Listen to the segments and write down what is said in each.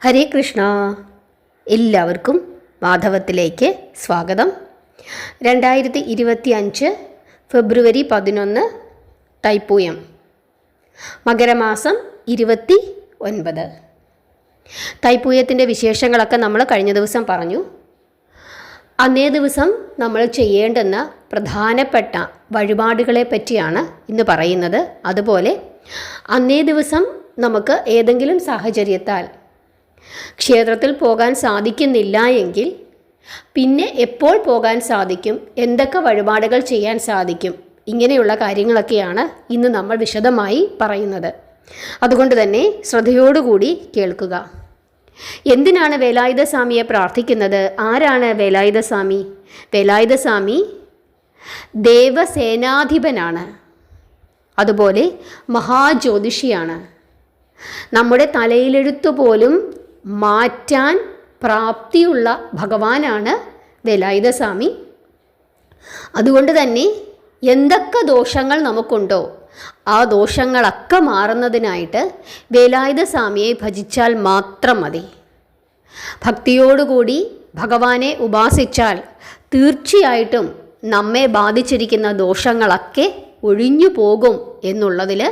ഹരേ കൃഷ്ണ. എല്ലാവർക്കും മാധവത്തിലേക്ക് സ്വാഗതം. രണ്ടായിരത്തി ഇരുപത്തി അഞ്ച് ഫെബ്രുവരി പതിനൊന്ന് തൈപ്പൂയം മകരമാസം ഇരുപത്തി ഒൻപത് തൈപ്പൂയത്തിന്റെ വിശേഷങ്ങളൊക്കെ നമ്മൾ കഴിഞ്ഞ ദിവസം പറഞ്ഞു. അന്നേ ദിവസം നമ്മൾ ചെയ്യേണ്ടുന്ന പ്രധാനപ്പെട്ട വഴിപാടുകളെ പറ്റിയാണ് ഇന്ന് പറയുന്നത്. അതുപോലെ അന്നേ ദിവസം നമുക്ക് ഏതെങ്കിലും സാഹചര്യത്താൽ ക്ഷേത്രത്തിൽ പോകാൻ സാധിക്കുന്നില്ല എങ്കിൽ പിന്നെ എപ്പോൾ പോകാൻ സാധിക്കും? എന്തൊക്കെ വഴിപാടുകൾ ചെയ്യാൻ സാധിക്കും? ഇങ്ങനെയുള്ള കാര്യങ്ങളൊക്കെയാണ് ഇന്ന് നമ്മൾ വിശദമായി പറയുന്നത്. അതുകൊണ്ട് തന്നെ ശ്രദ്ധയോടുകൂടി കേൾക്കുക. എന്തിനാണ് വേലായുധ സ്വാമിയെ പ്രാർത്ഥിക്കുന്നത്? ആരാണ് വേലായുധ സ്വാമി വേലായുധ സ്വാമി ദേവസേനാധിപനാണ്. അതുപോലെ മഹാജ്യോതിഷിയാണ്. നമ്മുടെ തലയിലെഴുത്തു പോലും മാറ്റാൻ പ്രാപ്തിയുള്ള ഭഗവാനാണ് വേലായുധസ്വാമി. അതുകൊണ്ട് തന്നെ എന്തൊക്കെ ദോഷങ്ങൾ നമുക്കുണ്ടോ ആ ദോഷങ്ങളൊക്കെ മാറുന്നതിനായിട്ട് വേലായുധ സ്വാമിയെ ഭജിച്ചാൽ മാത്രം മതി. ഭക്തിയോടുകൂടി ഭഗവാനെ ഉപാസിച്ചാൽ തീർച്ചയായിട്ടും നമ്മെ ബാധിച്ചിരിക്കുന്ന ദോഷങ്ങളൊക്കെ ഒഴിഞ്ഞു പോകും എന്നുള്ളതിൽ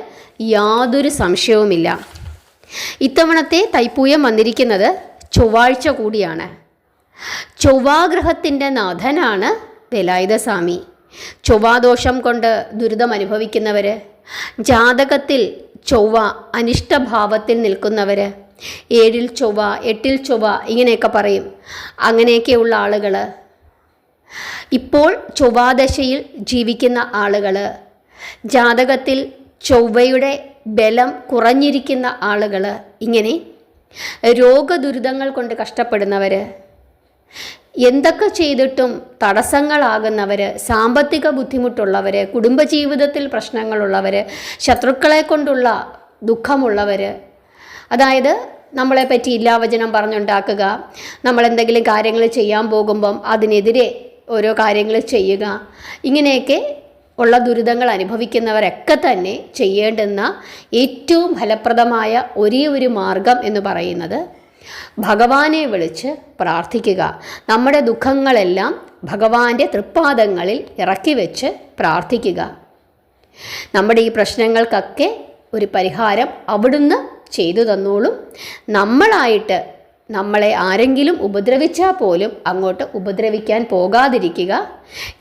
യാതൊരു സംശയവുമില്ല. ഇത്തവണത്തെ തൈപ്പൂയം വന്നിരിക്കുന്നത് ചൊവ്വാഴ്ച കൂടിയാണ്. ചൊവ്വാഗ്രഹത്തിന്റെ നാഥനാണ് വേലായുധ സ്വാമി ചൊവ്വാദോഷം കൊണ്ട് ദുരിതം അനുഭവിക്കുന്നവർ ജാതകത്തിൽ ചൊവ്വ അനിഷ്ടഭാവത്തിൽ നിൽക്കുന്നവർ ഏഴിൽ ചൊവ്വ എട്ടിൽ ചൊവ്വ ഇങ്ങനെയൊക്കെ പറയും. അങ്ങനെയൊക്കെയുള്ള ആളുകൾ ഇപ്പോൾ ചൊവ്വാദശയിൽ ജീവിക്കുന്ന ആളുകൾ ജാതകത്തിൽ ചൊവ്വയുടെ ബലം കുറഞ്ഞിരിക്കുന്ന ആളുകൾ ഇങ്ങനെ രോഗദുരിതങ്ങൾ കൊണ്ട് കഷ്ടപ്പെടുന്നവർ എന്തൊക്കെ ചെയ്തിട്ടും തടസ്സങ്ങളാകുന്നവർ സാമ്പത്തിക ബുദ്ധിമുട്ടുള്ളവർ കുടുംബജീവിതത്തിൽ പ്രശ്നങ്ങളുള്ളവർ ശത്രുക്കളെ കൊണ്ടുള്ള ദുഃഖമുള്ളവർ അതായത് നമ്മളെ പറ്റി ഇല്ലാവചനം പറഞ്ഞുണ്ടാക്കുക നമ്മളെന്തെങ്കിലും കാര്യങ്ങൾ ചെയ്യാൻ പോകുമ്പം അതിനെതിരെ ഓരോ കാര്യങ്ങൾ ചെയ്യുക ഇങ്ങനെയൊക്കെ ഉള്ള ദുരിതങ്ങൾ അനുഭവിക്കുന്നവരൊക്കെ തന്നെ ചെയ്യേണ്ടുന്ന ഏറ്റവും ഫലപ്രദമായ ഒരേ ഒരു മാർഗം എന്ന് പറയുന്നത് ഭഗവാനെ വിളിച്ച് പ്രാർത്ഥിക്കുക. നമ്മുടെ ദുഃഖങ്ങളെല്ലാം ഭഗവാന്റെ തൃപ്പാദങ്ങളിൽ ഇറക്കി വെച്ച് പ്രാർത്ഥിക്കുക. നമ്മുടെ ഈ പ്രശ്നങ്ങൾക്കൊക്കെ ഒരു പരിഹാരം അവിടുന്ന് ചെയ്തു തന്നോളും. നമ്മളായിട്ട് നമ്മളെ ആരെങ്കിലും ഉപദ്രവിച്ചാൽ പോലും അങ്ങോട്ട് ഉപദ്രവിക്കാൻ പോകാതിരിക്കുക.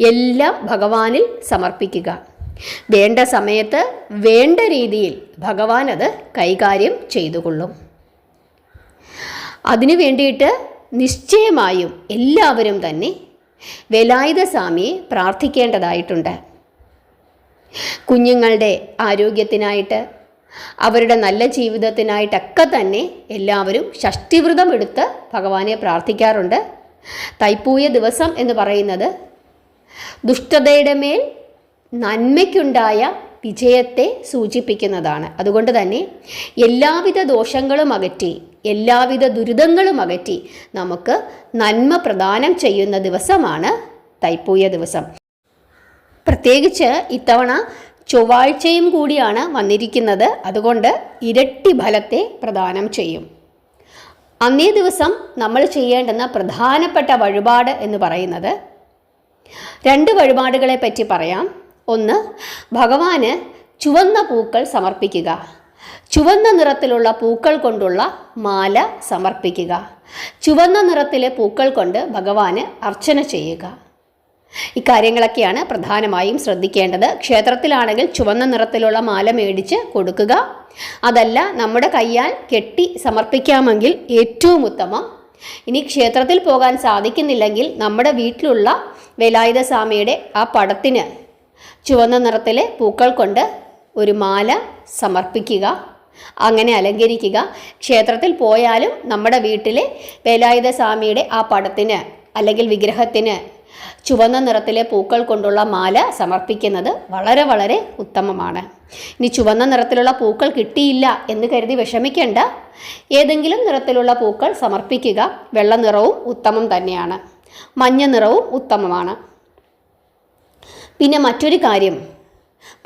എല്ലാം ഭഗവാനിൽ സമർപ്പിക്കുക. വേണ്ട സമയത്ത് വേണ്ട രീതിയിൽ ഭഗവാൻ അത് കൈകാര്യം ചെയ്തുകൊള്ളും. അതിനു വേണ്ടിയിട്ട് നിശ്ചയമായും എല്ലാവരും തന്നെ വേലായുധ സ്വാമിയെ പ്രാർത്ഥിക്കേണ്ടതായിട്ടുണ്ട്. കുഞ്ഞുങ്ങളുടെ ആരോഗ്യത്തിനായിട്ട് അവരുടെ നല്ല ജീവിതത്തിനായിട്ടൊക്കെ തന്നെ എല്ലാവരും ഷഷ്ടിവ്രതം എടുത്ത് ഭഗവാനെ പ്രാർത്ഥിക്കാറുണ്ട്. തൈപ്പൂയ ദിവസം എന്ന് പറയുന്നത് ദുഷ്ടതയുടെ മേൽ നന്മയ്ക്കുണ്ടായ വിജയത്തെ സൂചിപ്പിക്കുന്നതാണ്. അതുകൊണ്ട് തന്നെ എല്ലാവിധ ദോഷങ്ങളും അകറ്റി എല്ലാവിധ ദുരിതങ്ങളും അകറ്റി നമുക്ക് നന്മ പ്രദാനം ചെയ്യുന്ന ദിവസമാണ് തൈപ്പൂയ ദിവസം. പ്രത്യേകിച്ച് ഇത്തവണ ചൊവ്വാഴ്ചയും കൂടിയാണ് വന്നിരിക്കുന്നത്. അതുകൊണ്ട് ഇരട്ടി ഫലത്തെ പ്രദാനം ചെയ്യും. അന്നേ ദിവസം നമ്മൾ ചെയ്യേണ്ടുന്ന പ്രധാനപ്പെട്ട വഴിപാട് എന്ന് പറയുന്നത് രണ്ട് വഴിപാടുകളെ പറ്റി പറയാം. ഒന്ന് ഭഗവാന് ചുവന്ന പൂക്കൾ സമർപ്പിക്കുക. ചുവന്ന നിറത്തിലുള്ള പൂക്കൾ കൊണ്ടുള്ള മാല സമർപ്പിക്കുക. ചുവന്ന നിറത്തിലെ പൂക്കൾ കൊണ്ട് ഭഗവാന് അർച്ചന ചെയ്യുക. ഇക്കാര്യങ്ങളൊക്കെയാണ് പ്രധാനമായും ശ്രദ്ധിക്കേണ്ടത്. ക്ഷേത്രത്തിലാണെങ്കിൽ ചുവന്ന നിറത്തിലുള്ള മാല മേടിച്ച് കൊടുക്കുക. അതല്ല നമ്മുടെ കയ്യാൽ കെട്ടി സമർപ്പിക്കാമെങ്കിൽ ഏറ്റവും ഉത്തമം. ഇനി ക്ഷേത്രത്തിൽ പോകാൻ സാധിക്കുന്നില്ലെങ്കിൽ നമ്മുടെ വീട്ടിലുള്ള വേലായുധ സ്വാമിയുടെ ആ പടത്തിന് ചുവന്ന നിറത്തിലെ പൂക്കൾ കൊണ്ട് ഒരു മാല സമർപ്പിക്കുക. അങ്ങനെ അലങ്കരിക്കുക. ക്ഷേത്രത്തിൽ പോയാലും നമ്മുടെ വീട്ടിലെ വേലായുധ സ്വാമിയുടെ ആ പടത്തിന് അല്ലെങ്കിൽ വിഗ്രഹത്തിന് ചുവന്ന നിറത്തിലെ പൂക്കൾ കൊണ്ടുള്ള മാല സമർപ്പിക്കുന്നത് വളരെ വളരെ ഉത്തമമാണ്. ഇനി ചുവന്ന നിറത്തിലുള്ള പൂക്കൾ കിട്ടിയില്ല എന്ന് കരുതി വിഷമിക്കേണ്ട. ഏതെങ്കിലും നിറത്തിലുള്ള പൂക്കൾ സമർപ്പിക്കുക വെള്ള നിറവും ഉത്തമം തന്നെയാണ്. മഞ്ഞ നിറവും ഉത്തമമാണ്. പിന്നെ മറ്റൊരു കാര്യം.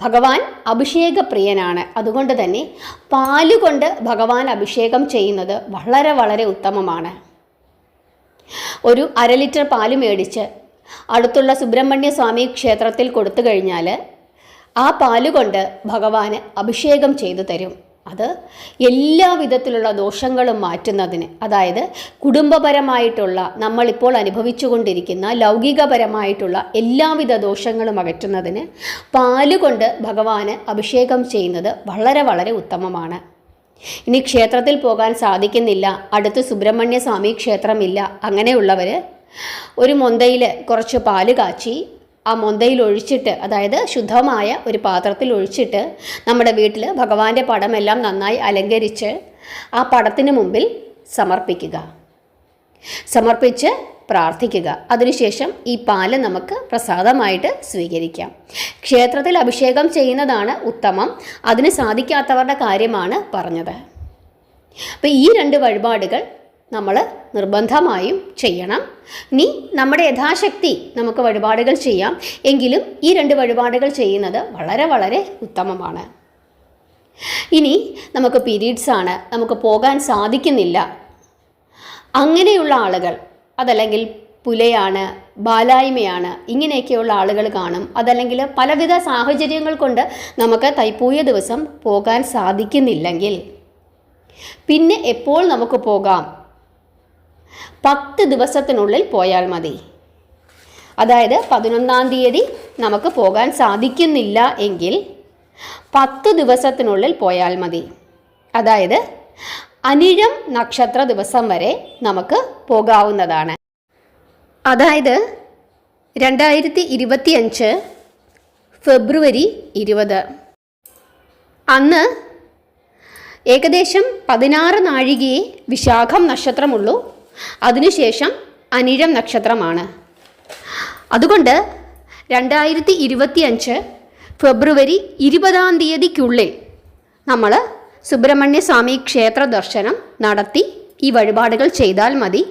ഭഗവാൻ അഭിഷേകപ്രിയനാണ്. അതുകൊണ്ട് തന്നെ പാലുകൊണ്ട് ഭഗവാൻ അഭിഷേകം ചെയ്യുന്നത് വളരെ വളരെ ഉത്തമമാണ്. ഒരു അര ലിറ്റർ പാൽ മേടിച്ച് അടുത്തുള്ള സുബ്രഹ്മണ്യ സ്വാമി ക്ഷേത്രത്തിൽ കൊടുത്തു കഴിഞ്ഞാൽ ആ പാലുകൊണ്ട് ഭഗവാന് അഭിഷേകം ചെയ്തു തരും. അത് എല്ലാ വിധത്തിലുള്ള ദോഷങ്ങളും മാറ്റുന്നതിന്. അതായത് കുടുംബപരമായിട്ടുള്ള നമ്മളിപ്പോൾ അനുഭവിച്ചുകൊണ്ടിരിക്കുന്ന ലൗകികപരമായിട്ടുള്ള എല്ലാവിധ ദോഷങ്ങളും അകറ്റുന്നതിന് പാലുകൊണ്ട് ഭഗവാന് അഭിഷേകം ചെയ്യുന്നത് വളരെ വളരെ ഉത്തമമാണ്. ഇനി ക്ഷേത്രത്തിൽ പോകാൻ സാധിക്കുന്നില്ല അടുത്ത് സുബ്രഹ്മണ്യ സ്വാമി ക്ഷേത്രമില്ല അങ്ങനെയുള്ളവർ ഒരു മൊന്തയിൽ കുറച്ച് പാൽ കാച്ചി ആ മൊന്തയിൽ ഒഴിച്ചിട്ട് അതായത് ശുദ്ധമായ ഒരു പാത്രത്തിൽ ഒഴിച്ചിട്ട് നമ്മുടെ വീട്ടിൽ ഭഗവാന്റെ പടമെല്ലാം നന്നായി അലങ്കരിച്ച് ആ പടത്തിന് മുമ്പിൽ സമർപ്പിക്കുക. സമർപ്പിച്ച് പ്രാർത്ഥിക്കുക. അതിനുശേഷം ഈ പാൽ നമുക്ക് പ്രസാദമായിട്ട് സ്വീകരിക്കാം. ക്ഷേത്രത്തിൽ അഭിഷേകം ചെയ്യുന്നതാണ് ഉത്തമം. അതിന് സാധിക്കാത്തവരുടെ കാര്യമാണ് പറഞ്ഞത്. അപ്പോൾ ഈ രണ്ട് വഴിപാടുകൾ നമ്മൾ നിർബന്ധമായും ചെയ്യണം. ഇനി നമ്മുടെ യഥാശക്തി നമുക്ക് വഴിപാടുകൾ ചെയ്യാം. എങ്കിലും ഈ രണ്ട് വഴിപാടുകൾ ചെയ്യുന്നത് വളരെ വളരെ ഉത്തമമാണ്. ഇനി നമുക്ക് പീരീഡ്സ് ആണ്. നമുക്ക് പോകാൻ സാധിക്കുന്നില്ല. അങ്ങനെയുള്ള ആളുകൾ അതല്ലെങ്കിൽ പുലയാണ് ബാലായ്മയാണ് ഇങ്ങനെയൊക്കെയുള്ള ആളുകൾ കാണും. അതല്ലെങ്കിൽ പലവിധ സാഹചര്യങ്ങൾ കൊണ്ട് നമുക്ക് തൈപ്പൂയ ദിവസം പോകാൻ സാധിക്കുന്നില്ലെങ്കിൽ. പിന്നെ എപ്പോൾ നമുക്ക് പോകാം? പത്ത് ദിവസത്തിനുള്ളിൽ പോയാൽ മതി. അതായത് പതിനൊന്നാം തീയതി നമുക്ക് പോകാൻ സാധിക്കുന്നില്ല എങ്കിൽ പത്ത് ദിവസത്തിനുള്ളിൽ പോയാൽ മതി. അതായത് അനിഴം നക്ഷത്ര ദിവസം വരെ നമുക്ക് പോകാവുന്നതാണ്. അതായത് രണ്ടായിരത്തി ഇരുപത്തിയഞ്ച് ഫെബ്രുവരി ഇരുപത്. അന്ന് ഏകദേശം പതിനാറ് നാഴികയെ വിശാഖം നക്ഷത്രമുള്ളൂ അതിനുശേഷം അനിഴം നക്ഷത്രമാണ്. അതുകൊണ്ട് രണ്ടായിരത്തി ഇരുപത്തി അഞ്ച് ഫെബ്രുവരി ഇരുപതാം തീയതിക്കുള്ളിൽ നമ്മൾ സുബ്രഹ്മണ്യസ്വാമി ക്ഷേത്ര ദർശനം നടത്തി ഈ വഴിപാടുകൾ ചെയ്താൽ മതി.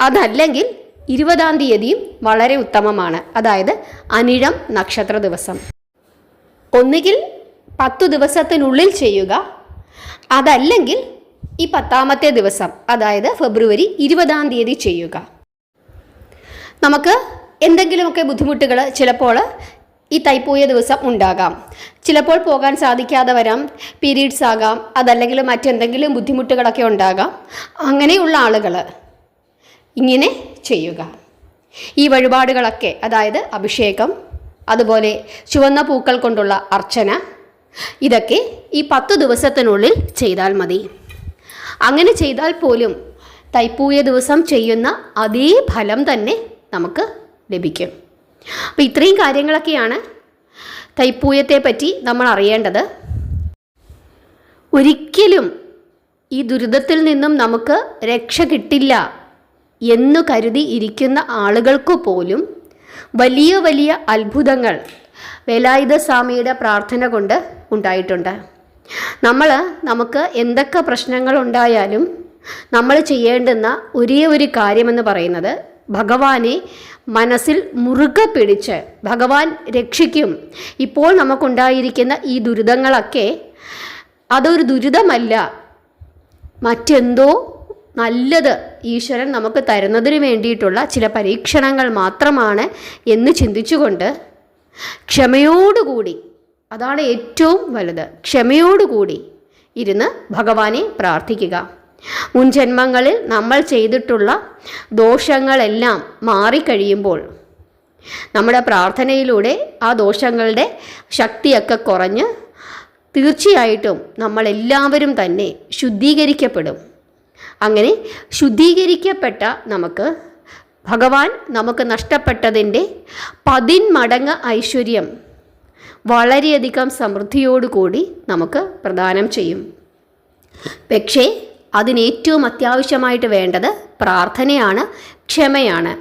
അതല്ലെങ്കിൽ ഇരുപതാം തീയതിയും വളരെ ഉത്തമമാണ്. അതായത് അനിഴം നക്ഷത്ര ദിവസം. ഒന്നുകിൽ പത്തു ദിവസത്തിനുള്ളിൽ ചെയ്യുക അതല്ലെങ്കിൽ ഈ പത്താമത്തെ ദിവസം അതായത് ഫെബ്രുവരി ഇരുപതാം തീയതി ചെയ്യുക. നമുക്ക് എന്തെങ്കിലുമൊക്കെ ബുദ്ധിമുട്ടുകൾ ചിലപ്പോൾ ഈ തൈപ്പൂയ ദിവസം ഉണ്ടാകാം. ചിലപ്പോൾ പോകാൻ സാധിക്കാതെ വരാം പീരീഡ്സ് ആകാം അതല്ലെങ്കിൽ മറ്റെന്തെങ്കിലും ബുദ്ധിമുട്ടുകളൊക്കെ ഉണ്ടാകാം. അങ്ങനെയുള്ള ആളുകൾ ഇങ്ങനെ ചെയ്യുക. ഈ വഴിപാടുകളൊക്കെ അതായത് അഭിഷേകം അതുപോലെ ചുവന്ന പൂക്കൾ കൊണ്ടുള്ള അർച്ചന ഇതൊക്കെ ഈ പത്ത് ദിവസത്തിനുള്ളിൽ ചെയ്താൽ മതി. അങ്ങനെ ചെയ്താൽ പോലും തൈപ്പൂയ ദിവസം ചെയ്യുന്ന അതേ ഫലം തന്നെ നമുക്ക് ലഭിക്കും. അപ്പോൾ ഇത്രയും കാര്യങ്ങളൊക്കെയാണ് തൈപ്പൂയത്തെ പറ്റി നമ്മൾ അറിയേണ്ടത്. ഒരിക്കലും ഈ ദുരിതത്തിൽ നിന്നും നമുക്ക് രക്ഷ കിട്ടില്ല എന്നു കരുതി ഇരിക്കുന്ന ആളുകൾക്ക് പോലും വലിയ വലിയ അത്ഭുതങ്ങൾ വേലായുധ സ്വാമിയുടെ പ്രാർത്ഥന കൊണ്ട് ഉണ്ടായിട്ടുണ്ട്. നമ്മൾ നമുക്ക് എന്തൊക്കെ പ്രശ്നങ്ങൾ ഉണ്ടായാലും നമ്മൾ ചെയ്യേണ്ടുന്ന ഒരേ ഒരു കാര്യമെന്ന് പറയുന്നത് ഭഗവാനെ മനസ്സിൽ മുറുകെ പിടിച്ച് ഭഗവാൻ രക്ഷിക്കും. ഇപ്പോൾ നമുക്കുണ്ടായിരിക്കുന്ന ഈ ദുരിതങ്ങളൊക്കെ അതൊരു ദുരിതമല്ല. മറ്റെന്തോ നല്ലത് ഈശ്വരൻ നമുക്ക് തരുന്നതിന് വേണ്ടിയിട്ടുള്ള ചില പരീക്ഷണങ്ങൾ മാത്രമാണ് എന്ന് ചിന്തിച്ചുകൊണ്ട് ക്ഷമയോടുകൂടി അതാണ് ഏറ്റവും വലുത്. ക്ഷമയോടുകൂടി ഇരുന്ന് ഭഗവാനെ പ്രാർത്ഥിക്കുക. മുൻ ജന്മങ്ങളിൽ നമ്മൾ ചെയ്തിട്ടുള്ള ദോഷങ്ങളെല്ലാം മാറിക്കഴിയുമ്പോൾ നമ്മുടെ പ്രാർത്ഥനയിലൂടെ ആ ദോഷങ്ങളുടെ ശക്തിയൊക്കെ കുറഞ്ഞ് തീർച്ചയായിട്ടും നമ്മളെല്ലാവരും തന്നെ ശുദ്ധീകരിക്കപ്പെടും. അങ്ങനെ ശുദ്ധീകരിക്കപ്പെട്ട നമുക്ക് ഭഗവാൻ നമുക്ക് നഷ്ടപ്പെട്ടതിന്റെ പതിന്മടങ്ങ് ഐശ്വര്യം വളരെയധികം സമൃദ്ധിയോടുകൂടി നമുക്ക് പ്രദാനം ചെയ്യും. പക്ഷേ അതിനേറ്റവും അത്യാവശ്യമായിട്ട് വേണ്ടത് പ്രാർത്ഥനയാണ് ക്ഷമയാണ്.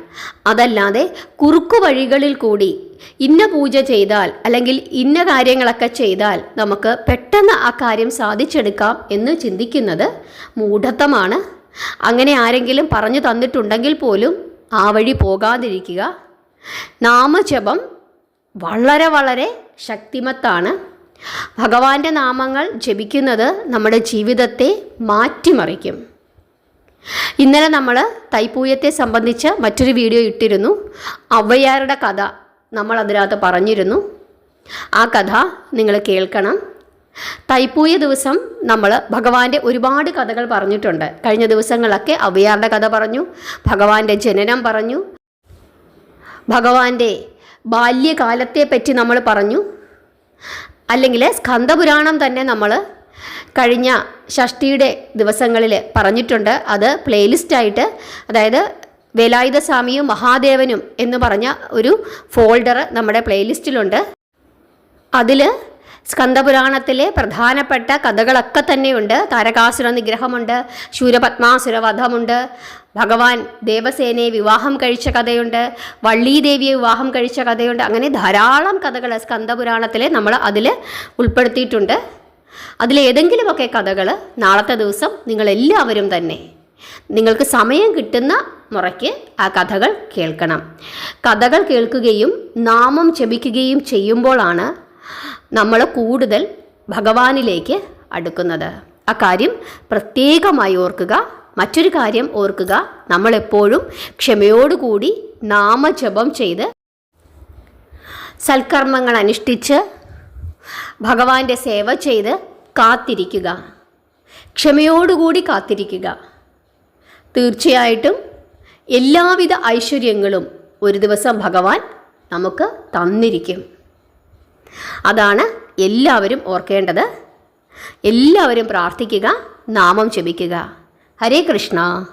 അതല്ലാതെ കുറുക്കു വഴികളിൽ കൂടി ഇന്ന പൂജ ചെയ്താൽ അല്ലെങ്കിൽ ഇന്ന കാര്യങ്ങളൊക്കെ ചെയ്താൽ നമുക്ക് പെട്ടെന്ന് ആ കാര്യം സാധിച്ചെടുക്കാം എന്ന് ചിന്തിക്കുന്നത് മൂഢത്വമാണ്. അങ്ങനെ ആരെങ്കിലും പറഞ്ഞു തന്നിട്ടുണ്ടെങ്കിൽ പോലും ആ വഴി പോകാതിരിക്കുക. നാമജപം വളരെ വളരെ ശക്തിമത്താണ്. ഭഗവാന്റെ നാമങ്ങൾ ജപിക്കുന്നത് നമ്മുടെ ജീവിതത്തെ മാറ്റിമറിക്കും. ഇന്നലെ നമ്മൾ തൈപ്പൂയത്തെ സംബന്ധിച്ച് മറ്റൊരു വീഡിയോ ഇട്ടിരുന്നു. അവയ്യാരുടെ കഥ നമ്മൾ അതിനകത്ത് പറഞ്ഞിരുന്നു. ആ കഥ നിങ്ങൾ കേൾക്കണം. തൈപ്പൂയ ദിവസം നമ്മൾ ഭഗവാന്റെ ഒരുപാട് കഥകൾ പറഞ്ഞിട്ടുണ്ട്. കഴിഞ്ഞ ദിവസങ്ങളൊക്കെ അവയാറുടെ കഥ പറഞ്ഞു. ഭഗവാന്റെ ജനനം പറഞ്ഞു. ഭഗവാന്റെ ബാല്യകാലത്തെ പറ്റി നമ്മൾ പറഞ്ഞു. അല്ലെങ്കിൽ സ്കന്ദപുരാണം തന്നെ നമ്മൾ കഴിഞ്ഞ ഷഷ്ടിയുടെ ദിവസങ്ങളിൽ പറഞ്ഞിട്ടുണ്ട്. അത് പ്ലേലിസ്റ്റായിട്ട് അതായത് വേലായുധ സ്വാമിയും മഹാദേവനും എന്ന് പറഞ്ഞ ഒരു ഫോൾഡർ നമ്മുടെ പ്ലേലിസ്റ്റിലുണ്ട് അതിൽ സ്കന്ദപുരാണത്തിലെ പ്രധാനപ്പെട്ട കഥകളൊക്കെ തന്നെയുണ്ട്. താരകാസുര നിഗ്രഹമുണ്ട് ശൂരപത്മാസുര വധമുണ്ട് ഭഗവാൻ ദേവസേനയെ വിവാഹം കഴിച്ച കഥയുണ്ട് വള്ളീദേവിയെ വിവാഹം കഴിച്ച കഥയുണ്ട്. അങ്ങനെ ധാരാളം കഥകൾ സ്കന്ദപുരാണത്തിലെ നമ്മൾ അതിൽ ഉൾപ്പെടുത്തിയിട്ടുണ്ട്. അതിലേതെങ്കിലുമൊക്കെ കഥകൾ നാളത്തെ ദിവസം നിങ്ങളെല്ലാവരും തന്നെ നിങ്ങൾക്ക് സമയം കിട്ടുന്ന മുറയ്ക്ക് ആ കഥകൾ കേൾക്കണം. കഥകൾ കേൾക്കുകയും നാമം ജപിക്കുകയും ചെയ്യുമ്പോഴാണ് നമ്മൾ കൂടുതൽ ഭഗവാനിലേക്ക് അടുക്കുന്നത്. ആ കാര്യം പ്രത്യേകമായി ഓർക്കുക. മറ്റൊരു കാര്യം ഓർക്കുക. നമ്മളെപ്പോഴും ക്ഷമയോടുകൂടി നാമജപം ചെയ്ത് സൽക്കർമ്മങ്ങൾ അനുഷ്ഠിച്ച് ഭഗവാന്റെ സേവ ചെയ്ത് കാത്തിരിക്കുക. ക്ഷമയോടുകൂടി കാത്തിരിക്കുക. തീർച്ചയായിട്ടും എല്ലാവിധ ഐശ്വര്യങ്ങളും ഒരു ദിവസം ഭഗവാൻ നമുക്ക് തന്നിരിക്കും. അതാണ് എല്ലാവരും ഓർക്കേണ്ടത്. എല്ലാവരും പ്രാർത്ഥിക്കുക നാമം ജപിക്കുക. ഹരേ കൃഷ്ണ.